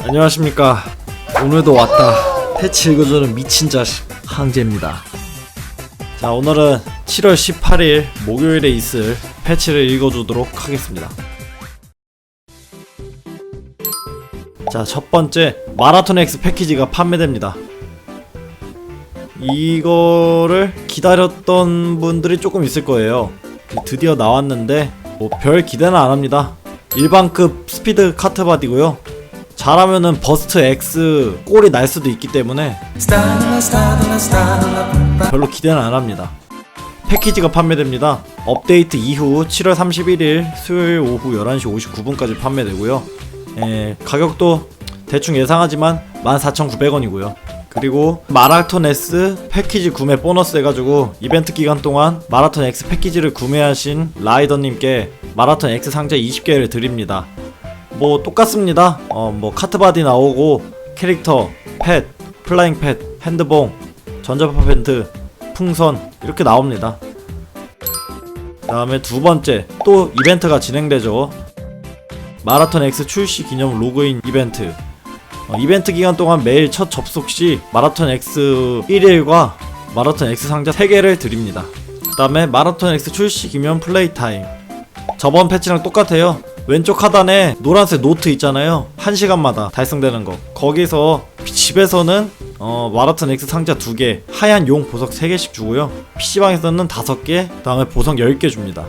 안녕하십니까. 오늘도 왔다. 패치 읽어주는 미친 자식 항제입니다. 자 오늘은 7월 18일 목요일에 있을 패치를 읽어주도록 하겠습니다. 자 첫번째 마라톤 X 패키지가 판매됩니다. 이거를 기다렸던 분들이 조금 있을 거예요. 드디어 나왔는데 뭐 별 기대는 안 합니다. 일반급 스피드 카트 바디고요 잘하면은 버스트 X 골이 날 수도 있기 때문에 별로 기대는 안 합니다. 패키지가 판매됩니다. 업데이트 이후 7월 31일 수요일 오후 11시 59분까지 판매되고요. 에, 가격도 대충 예상하지만 14,900원이고요. 그리고 마라톤 S 패키지 구매 보너스 해가지고 이벤트 기간 동안 마라톤 X 패키지를 구매하신 라이더님께 마라톤 X 상자 20개를 드립니다. 뭐 똑같습니다. 어 뭐 카트바디 나오고 캐릭터, 펫, 플라잉 펫, 핸드봉, 전자파 펜트, 풍선 이렇게 나옵니다. 다음에 두 번째 또 이벤트가 진행되죠. 마라톤 X 출시 기념 로그인 이벤트. 어, 이벤트 기간 동안 매일 첫 접속 시 마라톤 X 1일과 마라톤 X 상자 3개를 드립니다. 그 다음에 마라톤 X 출시 기념 플레이 타임. 저번 패치랑 똑같아요. 왼쪽 하단에 노란색 노트 있잖아요. 1시간마다 달성되는 거. 거기서 집에서는 어, 마라톤 X 상자 2개, 하얀 용 보석 3개씩 주고요. PC방에서는 5개, 그 다음에 보석 10개 줍니다.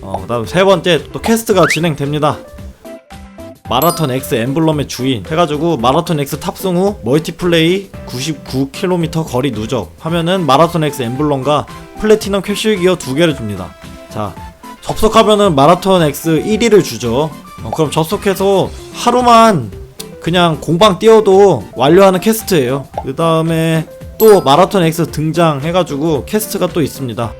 어, 그 다음 세 번째 또 퀘스트가 진행됩니다. 마라톤 X 엠블럼의 주인 해가지고 마라톤 X 탑승 후 멀티플레이 99km 거리 누적 하면은 마라톤 X 엠블럼과 플래티넘 캡슐 기어 두 개를 줍니다. 자 접속하면은 마라톤 X 1위를 주죠. 어, 그럼 접속해서 하루만 그냥 공방 뛰어도 완료하는 퀘스트예요. 그 다음에 또 마라톤 X 등장 해가지고 퀘스트가 또 있습니다.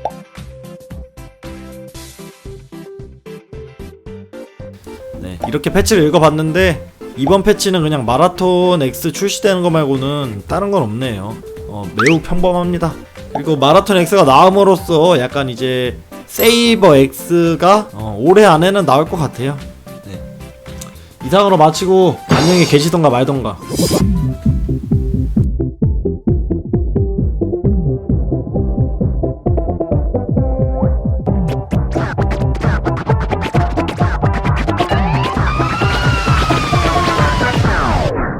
네, 이렇게 패치를 읽어봤는데 이번 패치는 그냥 마라톤 X 출시되는 거 말고는 다른 건 없네요. 어, 매우 평범합니다. 그리고 마라톤 X가 나옴으로써 약간 이제 세이버 X가 어, 올해 안에는 나올 것 같아요. 네. 이상으로 마치고 안녕히 계시던가 말던가.